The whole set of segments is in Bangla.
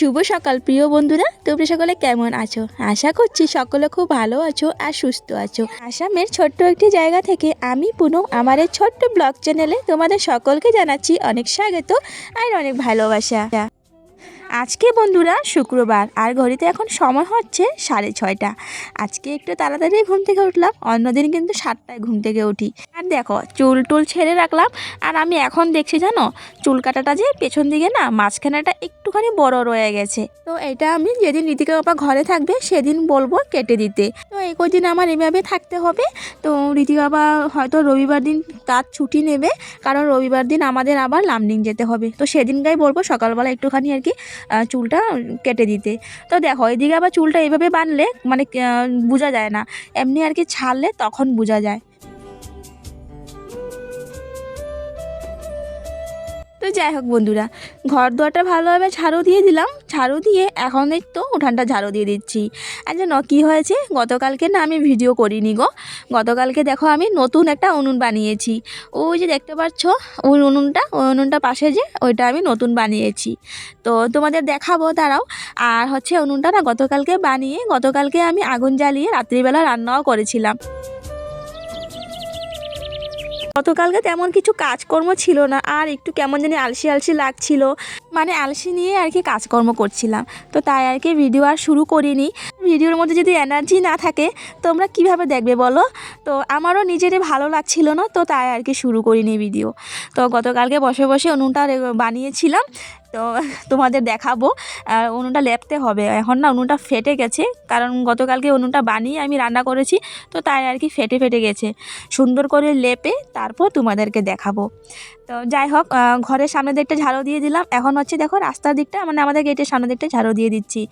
শুভ সকাল, প্রিয় বন্ধুরা। তোমরা সকলে কেমন আছো? আশা করছি সকলে খুব ভালো আছো আর সুস্থ আছো। আসামের ছোট্ট একটি জায়গা থেকে আমি পুনম আমার এই ছোট্ট ব্লগ চ্যানেলে তোমাদের সকলকে জানাচ্ছি অনেক স্বাগত আর অনেক ভালোবাসা। আজকে বন্ধুরা শুক্রবার, আর ঘড়িতে এখন সময় হচ্ছে সাড়ে ছয়টা। আজকে একটু তাড়াতাড়ি ঘুম থেকে উঠলাম, অন্যদিন কিন্তু সাতটায় ঘুম থেকে উঠি। আর দেখো, চুল টুল ছেড়ে রাখলাম, আর আমি এখন দেখছি জানো, চুল কাটাটা যে পেছন দিকে না, মাঝখানেটা একটুখানি বড় রয়ে গেছে। তো এটা আমি যেদিন ঋতিকা বাবা ঘরে থাকবে, সেদিন বলব কেটে দিতে। তো এই কদিন আমার এভাবে থাকতে হবে। তো ঋতিকা বাবা হয়তো রবিবার দিন কাজ ছুটি নেবে, কারণ রবিবার দিন আমাদের আবার লামডিং যেতে হবে। তো সেদিনকাই বলব সকালবেলা একটুখানি আর কি চুলটা কেটে দিতে। তো দেখো, এদিকে আবার চুলটা এইভাবে বানলে মানে বোঝা যায় না। এমনি আর কি ছাড়লে তখন বোঝা যায়। তো যাই হোক বন্ধুরা ঘর দুয়ারটা ভালোভাবে ঝাড়ু দিয়ে দিলাম। ঝাড়ু দিয়ে এখন তো উঠানটা ঝাড়ু দিয়ে দিচ্ছি। আর যেন কী হয়েছে? গতকালকে না আমি ভিডিও করিনি গো। গতকালকে দেখো আমি নতুন একটা উনুন বানিয়েছি। ওই যে দেখতে পাচ্ছ, ওই উনুনটা ওই উনুনটা পাশে যে ওইটা আমি নতুন বানিয়েছি। তো তোমাদের দেখাবো তারাও আর হচ্ছে উনুনটা না গতকালকে বানিয়ে, গতকালকে আমি আগুন জ্বালিয়ে রাত্রিবেলা রান্নাও করেছিলাম। গতকালকে তেমন কিছু কাজকর্ম ছিল না, আর একটু কেমন জানি আলসি আলসি লাগছিল। মানে আলসি নিয়ে আর কি কাজকর্ম করছিলাম। তো তাই আর কি ভিডিও আর শুরু করিনি। ভিডিওর মধ্যে যদি এনার্জি না থাকে, তোমরা কীভাবে দেখবে বলো? তো আমারও নিজেরই ভালো লাগছিল না, তো তাই আর কি শুরু করিনি ভিডিও তো গতকালকে বসে বসে উনুনটা বানিয়েছিলাম। তো তোমাদের দেখাবো। উনুনটা লেপতে হবে। এখন না উনুনটা ফেটে গেছে। কারণ গতকালকে উনুনটা বানিয়ে আমি রান্না করেছি, তো তাই আর কি ফেটে ফেটে গেছে। সুন্দর করে লেপে তারপর তোমাদেরকে দেখাবো। তো যাই হোক ঘরের সামনের দিকটা ঝাড়ু দিয়ে দিলাম। এখন হচ্ছে দেখো রাস্তার দিকটা মানে আমাদের গেটের সামনের দিকটা ঝাড়ু দিয়ে দিচ্ছি।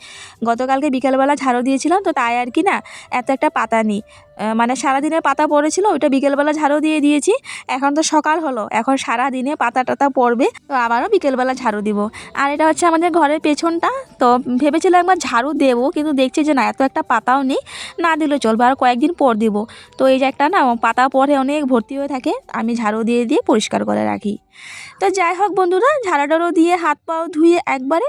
গতকালকে বিকেলবেলা ঝাড়ু দিয়েছিলাম, তো তাই আর কি না, এত একটা পাতা নেই। মানে সারাদিনের পাতা পড়েছিল, ওইটা বিকেলবেলা ঝাড়ু দিয়ে দিয়েছি। এখন তো সকাল হলো, এখন সারা দিনে পাতা টাতা পড়বে, তো আবারও বিকেলবেলা ঝাড়ু দিব। আর এটা হচ্ছে আমাদের ঘরের পেছনটা, তো ভেবেছিলাম একবার ঝাড়ু দেবো, কিন্তু দেখছি যে না, এত একটা পাতাও নেই, না দিলে চলবে, আর কয়েকদিন পর দিব। তো এই যে একটা না, পাতা পরে অনেক ভর্তি হয়ে থাকে, আমি ঝাড়ু দিয়ে দিয়ে পরিষ্কার করে রাখি। তো যাই হোক বন্ধুরা, ঝাড়াডাড়ো দিয়ে হাত পাও ধুয়ে একবারে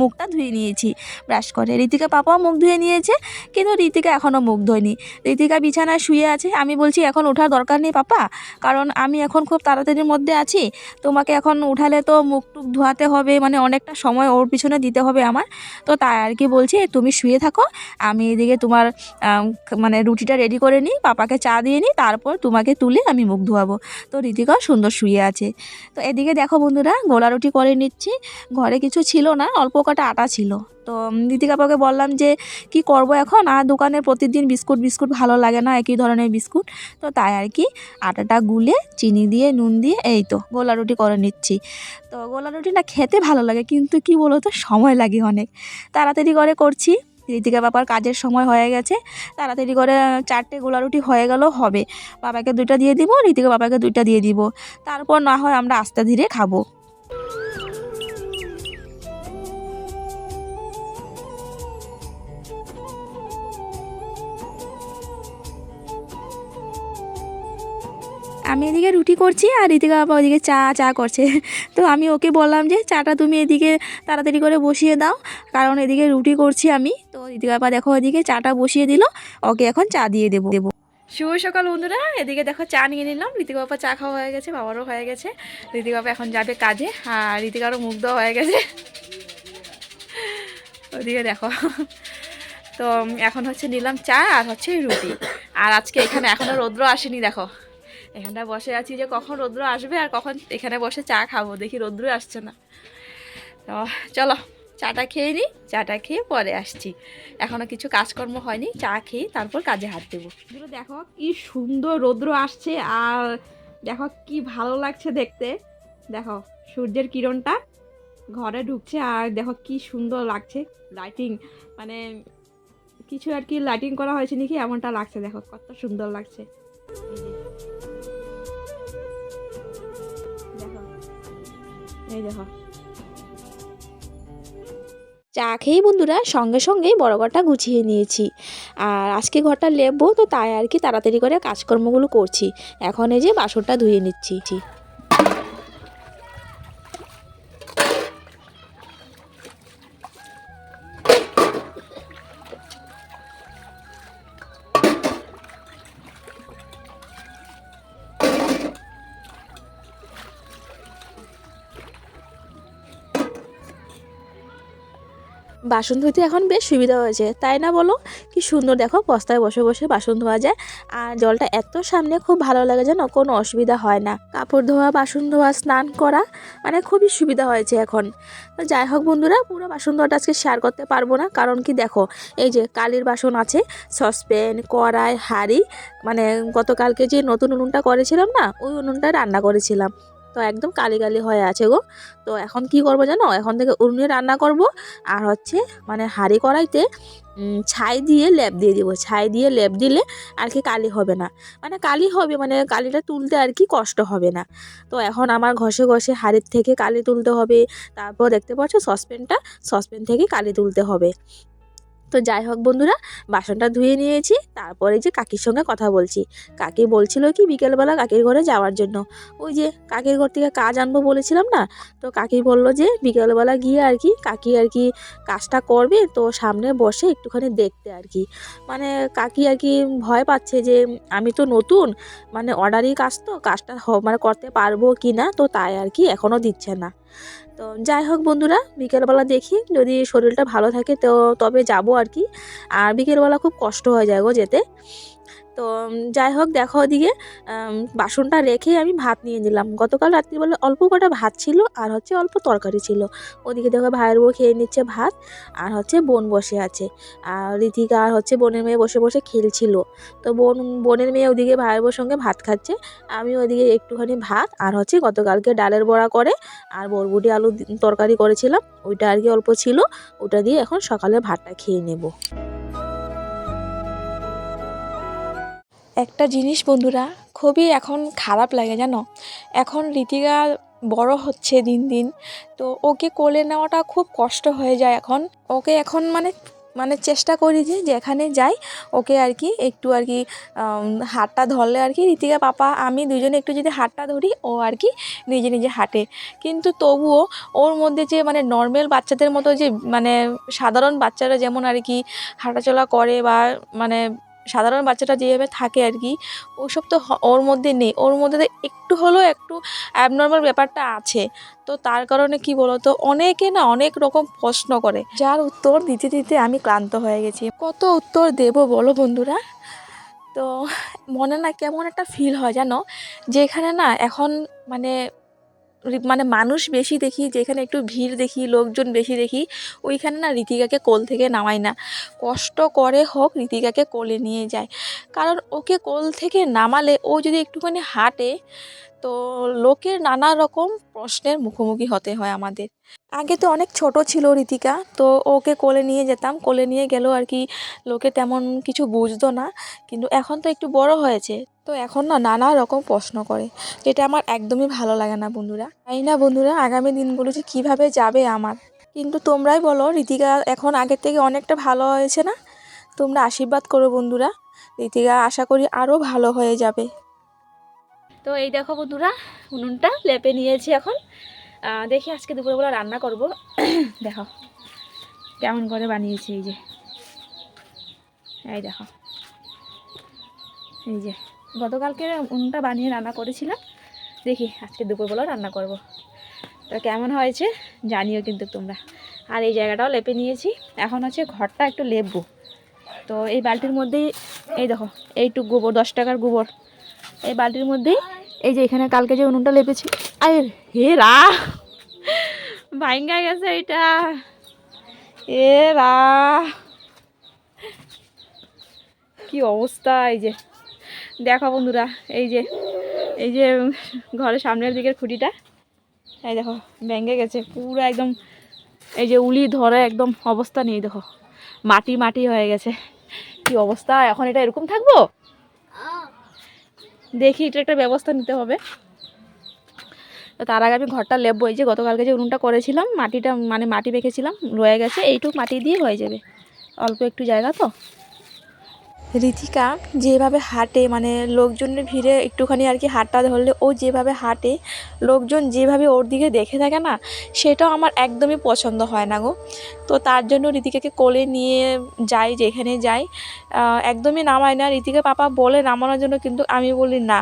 মুখটা ধুয়ে নিয়েছি। ব্রাশ করে। ঋতিকা পাপাও মুখ ধুয়ে নিয়েছে, কিন্তু ঋতিকা এখনও মুখ ধোয়নি। ঋতিকা বিছানায় শুয়ে আছে। আমি বলছি, এখন ওঠার দরকার নেই পাপা, কারণ আমি এখন খুব তাড়াতাড়ির মধ্যে আছি। তোমাকে এখন উঠালে তো মুখ টুক ধোয়াতে হবে মানে অনেকটা সময় ওর পিছনে দিতে হবে আমার। তো তাই আর কি বলছি, তুমি শুয়ে থাকো। আমি এদিকে তোমার মানে রুটিটা রেডি করে নিই, পাপাকে চা দিয়ে নিই, তারপর তোমাকে তুলে আমি মুখ ধোয়াবো। তো ঋতিকাও সুন্দর শুয়ে আছে। তো এদিকে দেখো বন্ধুরা, গোলা রুটি করে নিচ্ছি। ঘরে কিছু ছিল না, অল্প কটা আটা ছিল। তো দিদি কাপাকে বললাম যে, কি করব এখন? আর দোকানে প্রতিদিন বিস্কুট বিস্কুট ভালো লাগে না, একই ধরনের বিস্কুট। তো তাই আর কি, আটাটা গুলে চিনি দিয়ে, নুন দিয়ে, এই তো, গোলা রুটি করে নিচ্ছি। তো গোলা রুটি না খেতে ভালো লাগে, কিন্তু কি বলো তো সময় লাগে অনেক। তাড়াতাড়ি করে করছি। ঋতিকা বাবার কাজের সময় হয়ে গেছে, তাড়াতাড়ি করে চারটে গোলা রুটি হয়ে গেল, হবে। বাবাকে দুইটা দিয়ে দিব ঋতিকা বাবাকে দুইটা দিয়ে দিব। তারপর না হয় আমরা আস্তে ধীরে খাব। আমি এদিকে রুটি করছি আর ঋতিকা বাবা ওদিকে চা চা করছে। তো আমি ওকে বললাম যে, চাটা তুমি এদিকে তাড়াতাড়ি করে বসিয়ে দাও। কারণ এদিকে রুটি করছি আমি। তো ঋতিকা বাবা দেখো ওদিকে চাটা বসিয়ে দিল। ওকে এখন চা দিয়ে দেবো। দেবো। শুভ সকাল বন্ধুরা। এদিকে দেখো চা নিয়ে নিলাম। ঋতিকা বাবা চা খাওয়া হয়ে গেছে, বাবারও হয়ে গেছে। ঋতিকা বাবা এখন যাবে কাজে আর ঋতিকারও মুখ দেওয়া হয়ে গেছে। ওদিকে দেখো। তো এখন হচ্ছে নিলাম চা আর হচ্ছে রুটি। আর আজকে এখানে এখনও রৌদ্র আসেনি, দেখো। এখানটা বসে আছি যে কখন রৌদ্র আসবে আর কখন এখানে বসে চা খাব। দেখি রৌদ্রই আসছে না। তো চলো, চাটা খেয়ে নিই চাটা খেয়ে পরে আসছি। এখনও কিছু কাজকর্ম হয়নি, চা খেয়ে তারপর কাজে হাত দেবো। দেখো কি সুন্দর রৌদ্র আসছে আর দেখো কি ভালো লাগছে দেখতে। দেখো, সূর্যের কিরণটা ঘরে ঢুকছে আর দেখো কি সুন্দর লাগছে লাইটিং মানে কিছু আর কি লাইটিং করা হয়েছে নাকি এমনটা লাগছে, দেখো কত সুন্দর লাগছে। চা খেয়েই বন্ধুরা সঙ্গে সঙ্গেই বড় ঘরটা গুছিয়ে নিয়েছি। আর আজকে ঘরটা লেপবো, তো তাই আর কি তাড়াতাড়ি করে কাজকর্মগুলো করছি। এখন এই যে বাসনটা ধুয়ে নিচ্ছি। বাসন ধুতে এখন বেশ সুবিধা হয়েছে। তাই না বলো? কি সুন্দর দেখো, বস্তায় বসে বসে বাসন ধোয়া যায়। আর জলটা এত সামনে খুব ভালো লাগে যেন, কোনো অসুবিধা হয় না। কাপড় ধোয়া, বাসন ধোয়া, স্নান করা মানে খুবই সুবিধা হয়েছে এখন। তো যাই হোক বন্ধুরা, পুরো বাসন ধোয়াটা আজকে শেয়ার করতে পারব না। কারণ কি দেখো, এই যে কালির বাসন আছে সসপ্যান কড়াই, হাঁড়ি মানে গতকালকে যে নতুন উনুনটা করেছিলাম না, ওই উনুনটা রান্না করেছিলাম। তো একদম কালি কালি হয়ে আছে গো। তো এখন কি করব জানো? এখন থেকে উনুনে রান্না করব। আর হচ্ছে মানে হাঁড়ি কড়াইতে ছাই দিয়ে লেপ দিয়ে দিব। ছাই দিয়ে লেপ দিলে আর কি কালি হবে না। মানে কালি হবে মানে কালিটা তুলতে আর কি কষ্ট হবে না। তো এখন আমার ঘষে ঘষে হাড়ির থেকে কালি তুলতে হবে। তারপর দেখতে পাচ্ছ সসপ্যানটা? সসপ্যান থেকে কালি তুলতে হবে। তো যাই হোক বন্ধুরা, বাসনটা ধুয়ে নিয়েছি, তারপরে যে কাকির সঙ্গে কথা বলছি। কাকি বলছিল কি বিকেলবেলা কাকির ঘরে যাওয়ার জন্য। ওই যে কাকির ঘর থেকে কাজ আনব বলেছিলাম না, তো কাকি বলল যে বিকেলবেলা গিয়ে আর কি কাকি আর কি কাজটা করবে, তো সামনে বসে একটুখানি দেখতে আর কি। মানে কাকি আর কি ভয় পাচ্ছে যে আমি তো নতুন মানে অর্ডারই কাজ তো, কাজটা মানে করতে পারব কি না, তো তাই আর কি এখনও দিচ্ছে না। তো যাই হোক বন্ধুরা, বিকেলবেলা দেখি যদি শরীরটা ভালো থাকে তো তবে যাব আর কি। আর বিকেলবেলা খুব কষ্ট হয়ে যায় গো যেতে। তো যাই হোক, দেখো ওদিকে বাসনটা রেখে আমি ভাত নিয়ে নিলাম। গতকাল রাত্রিবেলা অল্প কটা ভাত ছিল আর হচ্ছে অল্প তরকারি ছিল। ওদিকে দেখো ভাইয়ের বউ খেয়ে নিচ্ছে ভাত আর হচ্ছে বোন বসে আছে। আর ঋতিকা আর হচ্ছে বোনের মেয়ে বসে বসে খেলছিল। তো বোন, বোনের মেয়ে ওদিকে ভাইয়ের বউর সঙ্গে ভাত খাচ্ছে। আমি ওদিকে একটুখানি ভাত আর হচ্ছে গতকালকে ডালের বড়া করে আর বরবুটি আলু তরকারি করেছিলাম। ওইটা আর কি অল্প ছিল। ওটা দিয়ে এখন সকালে ভাতটা খেয়ে নেব। একটা জিনিস বন্ধুরা, খুবই এখন খারাপ লাগে জানো? এখন ঋতিকা বড় হচ্ছে দিন দিন, তো ওকে কোলে নেওয়াটা খুব কষ্ট হয়ে যায় এখন। ওকে এখন মানে মানে চেষ্টা করি যে যেখানে যাই, ওকে আর কি একটু আর কি হাতটা ধরলে আর কি ঋতিকা পাপা, আমি দুজনে একটু যদি হাতটা ধরি, ও আর কি নিজে নিজে হাঁটে। কিন্তু তবুও ওর মধ্যে যে মানে নর্মাল বাচ্চাদের মতো যে মানে সাধারণ বাচ্চারা যেমন আর কি হাঁটাচলা করে বা মানে সাধারণ বাচ্চাটা যেভাবে থাকে আর কি, ওসব তো ওর মধ্যে নেই। ওর মধ্যে একটু হলেও একটু অ্যাবনর্মাল ব্যাপারটা আছে। তো তার কারণে কি বলতো, অনেকে না অনেক রকম প্রশ্ন করে। যার উত্তর দিতে দিতে আমি ক্লান্ত হয়ে গেছি। কত উত্তর দেব বলো বন্ধুরা? তো মনে না কেমন একটা ফিল হয় জানো? যেখানে না এখন মানে মানে মানুষ বেশি দেখি, যেখানে একটু ভিড় দেখি, লোকজন বেশি দেখি, ওইখানে না ঋতিকাকে কোল থেকে নামায় না। কষ্ট করে হোক ঋতিকাকে কোলে নিয়ে যায়। কারণ ওকে কোল থেকে নামালে ও যদি একটুখানি হাঁটে তো লোকের নানা রকম প্রশ্নের মুখোমুখি হতে হয় আমাদের। আগে তো অনেক ছোট ছিল ঋতিকা তো ওকে কোলে নিয়ে যেতাম। কোলে নিয়ে গেলেও আর কি লোকে তেমন কিছু বুঝতো না, কিন্তু এখন তো একটু বড় হয়েছে। তো এখন না নানা রকম প্রশ্ন করে, যেটা আমার একদমই ভালো লাগে না বন্ধুরা। তাই না বন্ধুরা আগামী দিনগুলো যে কীভাবে যাবে আমার। কিন্তু তোমরাই বলো ঋতিকা এখন আগের থেকে অনেকটা ভালো হয়েছে না? তোমরা আশীর্বাদ করো বন্ধুরা। ঋতিকা আশা করি আরও ভালো হয়ে যাবে। তো এই দেখো বন্ধুরা, উনুনটা লেপে নিয়েছি এখন। দেখি আজকে দুপুরবেলা রান্না করব। দেখো, কেমন করে বানিয়েছি এই যে। এই দেখো, এই যে। গতকালকে উনুনটা বানিয়ে রান্না করেছিলাম। দেখি আজকে দুপুরবেলা রান্না করব। তো কেমন হয়েছে জানিও কিন্তু তোমরা। আর এই জায়গাটাও লেপে নিয়েছি। এখন হচ্ছে ঘরটা একটু লেপবো। তো এই বালতির মধ্যেই, এই দেখো, এইটুক গোবর, দশ টাকার গোবর। এই বালতির মধ্যেই এই যে এখানে কালকে যে উনুনটা লেপেছি। আরে হে রা ভাঙ্গা গেছে এটা। এ রা। কি অবস্থা, এই যে। দেখো বন্ধুরা, এই যে এই যে ঘরের সামনের দিকের খুঁটিটা। এই দেখো, ভেঙে গেছে, পুরো একদম, এই যে উলি ধরে একদম অবস্থা নেই, দেখো। মাটি মাটি হয়ে গেছে। কি অবস্থা, এখন এটা এরকম থাকব? দেখি এটা একটা ব্যবস্থা নিতে হবে। তার আগে আমি ঘরটা লেপবো যে গতকালকে যে উনুনটা করেছিলাম, মাটিটা মানে মাটি রেখেছিলাম রয়ে গেছে, এইটুক মাটি দিয়ে হয়ে যাবে। অল্প একটু জায়গা তো। ঋতিকা যেভাবে হাঁটে মানে লোকজনের ভিড়ে একটুখানি আর কি হাতটা ধরলে ও যেভাবে হাঁটে, লোকজন যেভাবে ওর দিকে দেখে থাকে না, সেটাও আমার একদমই পছন্দ হয় না গো। তো তার জন্য ঋতিকাকে কোলে নিয়ে যাই, যেখানে যাই। একদমই নামায় না। ঋতিকা পাপা বলে নামানোর জন্য কিন্তু আমি বলি না।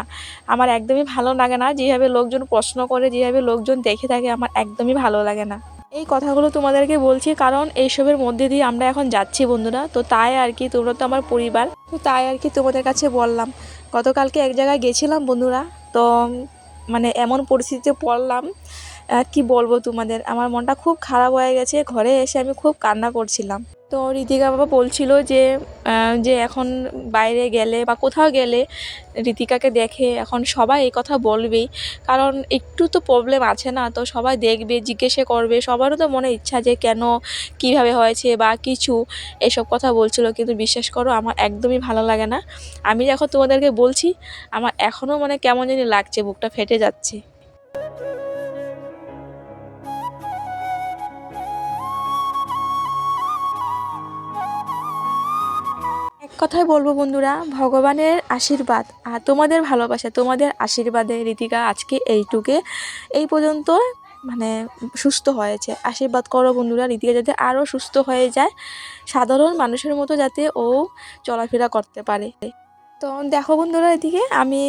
আমার একদমই ভালো লাগে না। যেভাবে লোকজন প্রশ্ন করে, যেভাবে লোকজন দেখে থাকে, আমার একদমই ভালো লাগে না। এই কথাগুলো তোমাদেরকে বলছি, কারণ এইসবের মধ্যে দিয়ে আমরা এখন যাচ্ছি বন্ধুরা। তো তাই আর কি, তোমরা তো আমার পরিবার। তো তাই আর কি তোমাদের কাছে বললাম। গতকালকে এক জায়গায় গেছিলাম বন্ধুরা, তো মানে এমন পরিস্থিতিতে পড়লাম কি বলব তোমাদের? আমার মনটা খুব খারাপ হয়ে গেছে। ঘরে এসে আমি খুব কান্না করছিলাম। তো ঋতিকা বাবা বলছিল যে যে এখন বাইরে গেলে বা কোথাও গেলে ঋতিকাকে দেখে এখন সবাই এই কথা বলবেই। কারণ একটু তো প্রবলেম আছে না? তো সবাই দেখবে, জিজ্ঞেসে করবে। সবারও তো মনে ইচ্ছা যে কেন, কীভাবে হয়েছে বা কিছু এসব কথা বলছিল। কিন্তু বিশ্বাস করো, আমার একদমই ভালো লাগে না। আমি যখন তোমাদেরকে বলছি, আমার এখনও মানে কেমন জানি লাগছে, বুকটা ফেটে যাচ্ছে। কথায় বলব বন্ধুরা, ভগবানের আশীর্বাদ আর তোমাদের ভালোবাসা, তোমাদের আশীর্বাদে রীতিকা আজকে এইটুকে, এই পর্যন্ত মানে সুস্থ হয়েছে। আশীর্বাদ করো বন্ধুরা, রীতিকা যাতে আরও সুস্থ হয়ে যায়, সাধারণ মানুষের মতো যাতে ও চলাফেরা করতে পারে। তো দেখো বন্ধুরা এদিকে আমি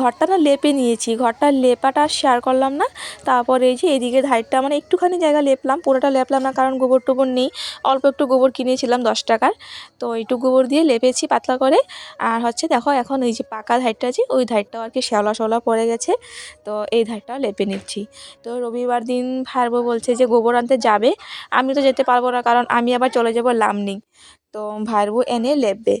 ঘরটা না লেপে নিয়েছি। ঘরটা লেপাটা শেয়ার করলাম না। তারপরে এই যে এদিকে ধারটা মানে একটুখানি জায়গা লেপলাম, পুরোটা লেপলাম না কারণ গোবর টোবর নেই। অল্প একটু গোবর কিনেছিলাম দশ টাকার। তো একটু গোবর দিয়ে লেপেছি পাতলা করে। আর হচ্ছে দেখো এখন এই যে পাকা ধারটা আছে ওই ধারটাও আর কি শ্যাওলা শ্যাওলা পড়ে গেছে। তো এই ধারটাও লেপে নিচ্ছি। তো রবিবার দিন ভারবো বলছে যে গোবর আনতে যাবে। আমি তো যেতে পারব না কারণ আমি আবার চলে যাব লামনিং। তো ভাইরবু এনে লেপবে।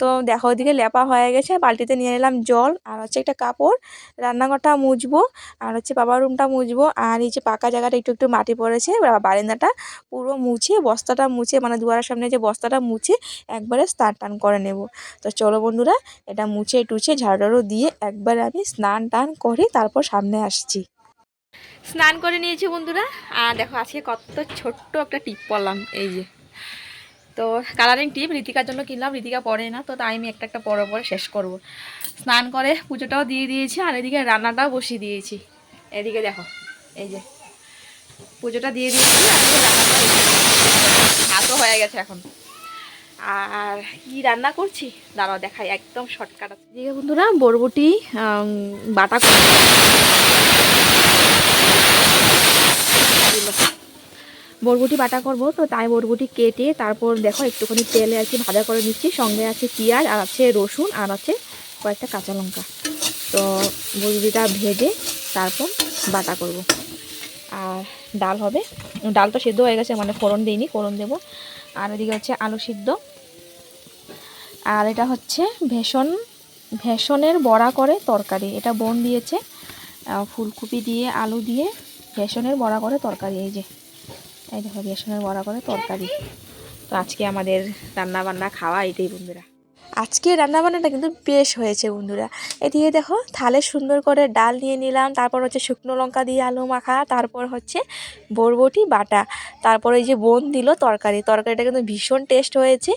তো দেখো ওইদিকে লেপা হয়ে গেছে, বালতিতে নিয়ে নিলাম জল আর হচ্ছে একটা কাপড়। রান্নাঘরটা মুছবো আর হচ্ছে বাবার রুমটা মুছবো আর এই যে পাকা জায়গাটা একটু একটু মাটি পড়েছে বারান্দাটা পুরো মুছে, বস্তাটা মুছে মানে দুয়ারের সামনে যে বস্তাটা মুছে একবারে স্নান টান করে নেব। তো চলো বন্ধুরা, এটা মুছে টুছে ঝাড়ু দিয়ে একবার আমি স্নান টান করে তারপর সামনে আসছি। স্নান করে নিয়েছি বন্ধুরা। আর দেখো আজকে কত ছোট্ট একটা টিপ পরলাম এই যে। তো কালারিং টিপ ঋতিকার জন্য কিনলাম ঋতিকা পরে না, তো তাই আমি একটা একটা পরে পরে শেষ করব। স্নান করে পুজোটাও দিয়ে দিয়েছি, আর এদিকে রান্নাটাও বসিয়ে দিয়েছি। এদিকে দেখো, এই যে পুজোটা দিয়ে দিয়েছি, আর। ভাতও হয়ে গেছে এখন। আর কি রান্না করছি? দাঁড়াও দেখাই, একদম শর্টকাট আছে। এদিকে বন্ধুরা, বরবটি বাটা। বরবটি বাটা করব, তো তাই বরবটি কেটে তারপর দেখো একটুখানি তেলে আর কি ভাজা করে নিচ্ছি। সঙ্গে আছে পেঁয়াজ আর আছে রসুন আর আছে কয়েকটা কাঁচা লঙ্কা। তো বরবটিটা ভেজে তারপর বাটা করব। আর ডাল হবে। ডাল তো সেদ্ধ হয়ে গেছে মানে ফোড়ন দিইনি, ফোড়ন দেবো। আর এদিকে হচ্ছে আলু সিদ্ধ। আর এটা হচ্ছে ভেষণ, ভেষণের বড়া করে তরকারি। এটা বোন দিয়েছে ফুলকপি দিয়ে, আলু দিয়ে ভেষণের বড়া করে তরকারি, এই যে। এই দেখো বেসনের বড়া করে তরকারি। তো আজকে আমাদের রান্না বান্না খাওয়া এটাই বন্ধুরা। আজকে রান্না বান্নাটা কিন্তু বেশ হয়েছে, বন্ধুরা। এদিকে দেখো, থালে সুন্দর করে ডাল নিয়ে নিলাম, তারপর হচ্ছে শুকনো লঙ্কা দিয়ে আলু মাখা, তারপর হচ্ছে বরবটি, বাটা। তারপর এই যে বোন দিল তরকারি, তরকারিটা কিন্তু ভীষণ টেস্ট হয়েছে।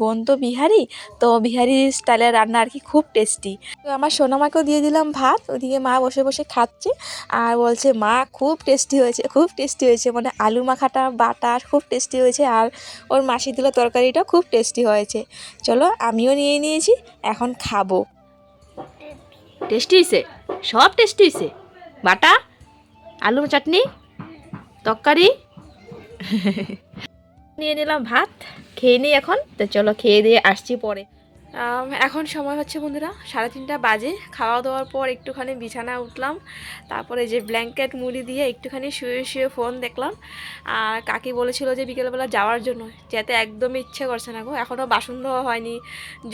বোন তো বিহারি তো বিহারি স্টাইলের রান্না আর কি খুব টেস্টি তো আমার সোনামাকেও দিয়ে দিলাম ভাত, ওদিকে মা বসে বসে খাচ্ছে, আর বলছে, মা, খুব টেস্টি হয়েছে, খুব টেস্টি হয়েছে। মানে আলু মাখাটা, বাটা, খুব টেস্টি হয়েছে, আর ওর মাসি দিল তরকারিটা, খুব টেস্টি হয়েছে। চলো, আমিও নিয়ে নিয়েছি, এখন খাব। টেস্টি হয়েছে সব টেস্টি হয়েছে বাটা, আলুর চাটনি, তরকারি। নিয়ে নিলাম ভাত, খেয়ে নিই এখন, তো চলো খেয়ে দিয়ে আসছি পরে। এখন সময় হচ্ছে বন্ধুরা, সাড়ে তিনটা বাজে। খাওয়া দাওয়ার পর একটুখানি বিছানা উঠলাম, তারপরে যে ব্ল্যাঙ্কেট মুড়ি দিয়ে একটুখানি শুয়ে শুয়ে ফোন দেখলাম। আর কাকি বলেছিল যে বিকেলবেলা যাওয়ার জন্য, যেতে একদমই ইচ্ছে করছে না গো এখনও বাসন ধোয়া হয়নি,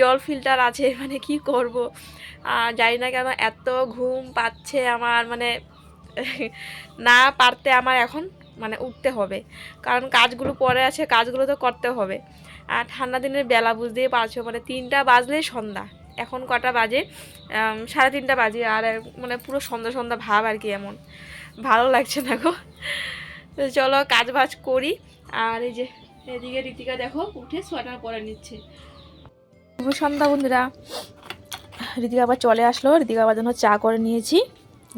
জল ফিল্টার আছে মানে কি করব? আর জানি না কেন এত ঘুম পাচ্ছে আমার মানে না পারতে আমার এখন। মানে উঠতে হবে। কারণ কাজগুলো পরে আছে, কাজগুলো তো করতে হবে। আর ঠান্ডা দিনের বেলা বুঝতেই পারছ মানে তিনটা বাজলেই সন্ধ্যা। এখন কটা বাজে? সাড়ে তিনটা বাজে, আর মানে পুরো সন্ধ্যা সন্ধ্যা ভাব আর কি এমন। ভালো লাগছে না গো। চলো কাজ বাজ করি। আর এই যে, এদিকে রীতিকা দেখো, উঠে সোয়েটার পরে নিচ্ছে। শুভ সন্ধ্যা বন্ধুরা। রীতিকা আবার চলে আসলো, রীতিকা আবার জন্য চা করে নিয়েছি।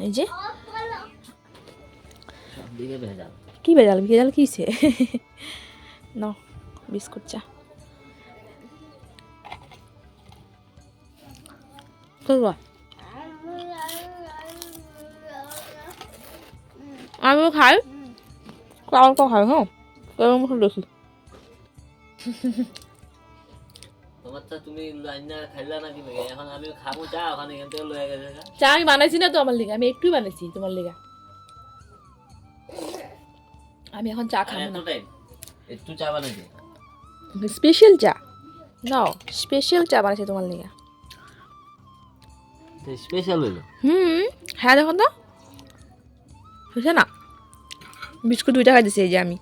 এই যে। কি বেজাল বেজাল কিসে ন বিস্কুট চা। আমিও খাই। অল্প খাই হ্যাঁ। এরকম মতো দেখি চা আমি বানাইছি না তো আমার লেগে আমি একটুই বানাইছি তোমার লেগে। আমি এখন চা খাব না। একটু চা বানাইছে স্পেশাল চা? নাও স্পেশাল চা বানাইছি তোমার লেগে। স্পেশাল হইল? হুম হ্যাঁ দেখো তো। হয়েছে না? বিস্কুট দুইটা খাই দিছি এই যে আমি।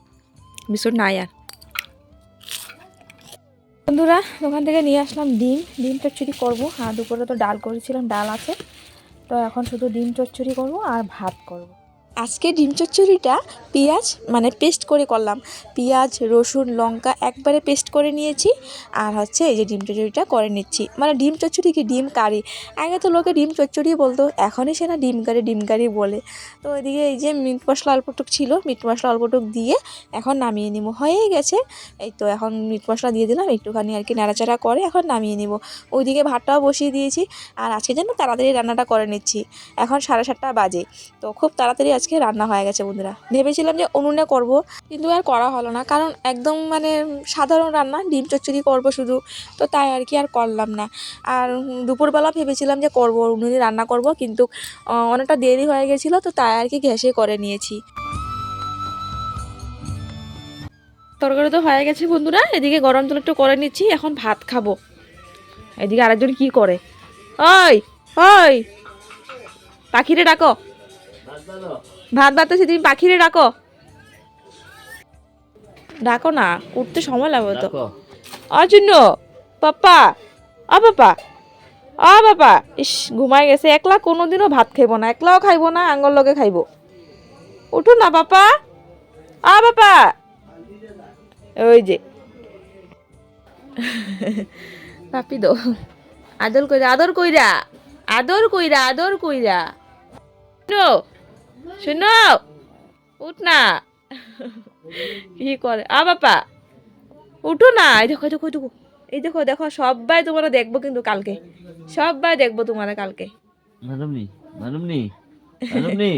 বিস্কুট নাই আর। বন্ধুরা দোকান থেকে নিয়ে আসলাম ডিম। ডিম চচ্চড়ি করব। আর দুপুরে তো ডাল করেছিলাম ডাল আছে। তো এখন শুধু ডিম চচ্চড়ি করব আর ভাত করব। আজকে ডিম চচ্চড়িটা পেঁয়াজ মানে পেস্ট করে করলাম। পেঁয়াজ, রসুন, লঙ্কা একবারে পেস্ট করে নিয়েছি আর হচ্ছে এই যে ডিম চচ্চড়িটা করে নিচ্ছি। মানে ডিম চচ্চড়ি কি ডিম কারি? আগে তো লোকে ডিম চচ্চড়ি বলতো, এখনই সে না ডিম কারি ডিম কারি বলে। তো ওইদিকে এই যে মিট মশলা অল্পটুক ছিল, মিট মশলা অল্পটুক দিয়ে এখন নামিয়ে নিব। হয়েই গেছে। এই তো এখন মিট মশলা দিয়ে দিলাম, একটুখানি আর কি নাড়াচাড়া করে এখন নামিয়ে নিব। ওইদিকে ভাতটাও বসিয়ে দিয়েছি আর আজকে যেন তাড়াতাড়ি রান্নাটা করে নিচ্ছি। এখন সাড়ে সাতটা বাজে। তো খুব তাড়াতাড়ি রান্না হয়ে গেছে বন্ধুরা। ভেবেছিলাম যে উনুনে করব, কিন্তু আর করা হলো না। কারণ একদম মানে সাধারণ রান্না, ডিম চচ্চড়ি করব শুধু। তো তাই আর কি আর করলাম না। আর দুপুরবেলা ভেবেছিলাম যে করব, উনুনে রান্না করব, কিন্তু অনেকটা দেরি হয়ে গেছিল, তো তাই আর কি গ্যাসে করে নিয়েছি। তরকারি তো হয়ে গেছে বন্ধুরা, এদিকে গরম জল একটু করে নিচ্ছি, এখন ভাত খাব। এদিকে আরেকজন কি করে? ওই ওই, পাখিরে ডাকো। ভাত বাতাসে তুমি পাখিরে ডাকো। ডাকো না উঠতে সময় লাগবে তো। অজন্য পাপা অ পাপা অ বাবা ইস ঘুমাই গেছে একলা কোনোদিনও ভাত খাইব না একলাও খাইব না আঙ্গল লগে খাইব। উঠো না পাপা আ বাবা ওই যে। পাপি দো। আদর কইরা আদর কইরা আদর কইরা আদর কইরা। শুনো শুনো, উঠ না। কি করে? আ বাপা উঠো না। এই দেখো দেখো দেখো। এই দেখো দেখো, সবাই তোমরা দেখব কিন্তু কালকে। সবাই দেখব তোমরা কালকে। ম্যাডামনি ম্যাডামনি ম্যাডামনি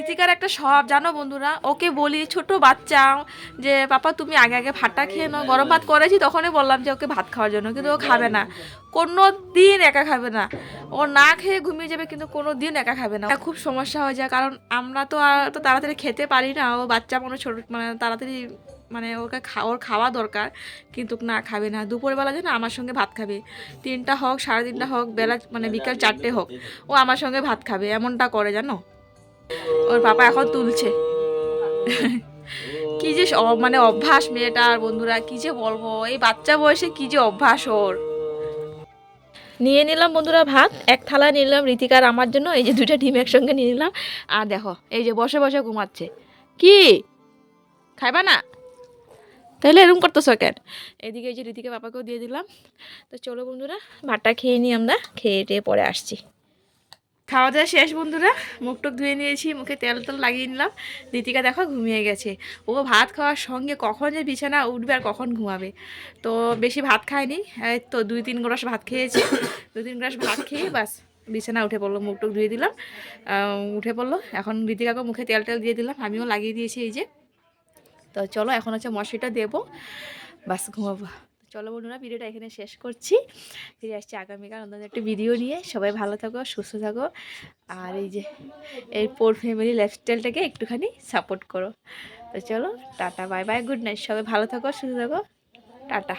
ঋতিকার একটা স্বভাব, জানো বন্ধুরা? ওকে বলি, ছোট বাচ্চা যে, পাপা, তুমি আগে আগে ভাতটা খেয়ে নাও। গরম ভাত করেছি, তখনই বললাম যে, ওকে ভাত খাওয়ার জন্য। কিন্তু ও খাবে না। কোনো দিন একা খাবে না। ও না খেয়ে ঘুমিয়ে যাবে, কিন্তু কোনো দিন একা খাবে না। খুব সমস্যা হয়ে যায়, কারণ আমরা তো আর তো তাড়াতাড়ি খেতে পারি না। ও বাচ্চা মনে ছোট মানে তাড়াতাড়ি মানে ওকে ওর খাওয়া দরকার, কিন্তু না খাবে না। দুপুরবেলা যেন আমার সঙ্গে ভাত খাবে। তিনটা হোক, সাড়ে তিনটা হোক, বেলা মানে বিকাল চারটে হোক, ও আমার সঙ্গে ভাত খাবে, এমনটা করে, জানো? ওর পাপা এখন তুলছে। কি যে মানে অভ্যাস মেয়েটার বন্ধুরা, কি যে বলব? এই বাচ্চা বয়সে কি যে অভ্যাস ওর। নিয়ে নিলাম বন্ধুরা ভাত, এক থালা নিলাম ঋতিকার আমার জন্য, এই যে দুইটা ডিম একসঙ্গে নিয়ে নিলাম। আর দেখো, এই যে বসে বসে ঘুমাচ্ছে। কি? খাইবা না? তাহলে এরকম করতেছো কেন? এদিকে এই যে ঋতিকা পাপাকেও দিয়ে দিলাম। তো চলো বন্ধুরা, ভাতটা খেয়ে নিই আমরা, খেয়ে টেয়ে পরে আসছি। খাওয়া দাওয়া শেষ, বন্ধুরা। মুখ টুক ধুয়ে নিয়েছি, মুখে তেল তেল লাগিয়ে নিলাম। দীতিকা দেখো ঘুমিয়ে গেছে। ও ভাত খাওয়ার সঙ্গে কখন যে বিছানা উঠবে আর কখন ঘুমাবে। তো বেশি ভাত খায়নি। তো দুই তিন গ্লাস ভাত খেয়েছে। দুই তিন গ্লাস ভাত খেয়ে বাস বিছানা উঠে পড়ল মুখ টুক ধুয়ে দিলাম। উঠে পড়ল। এখন দীতিকাকে মুখে তেল টেল দিয়ে দিলাম। আমিও লাগিয়ে দিয়েছি এই যে। তো চলো, এখন হচ্ছে মশারিটা দেবো। বাস ঘুমাবো। চলো বন্ধুরা ভিডিওটা এখানে শেষ করছি। ফিরে আসছি আগামীকাল অন্য একটা ভিডিও নিয়ে। সবাই ভালো থাকো, সুস্থ থাকো। আর এই যে, এই পোর ফ্যামিলি লাইফস্টাইলটাকে একটুখানি সাপোর্ট করো। তো চলো, tata bye bye good night সবাই ভালো থাকো, সুস্থ থাকো। টাটা।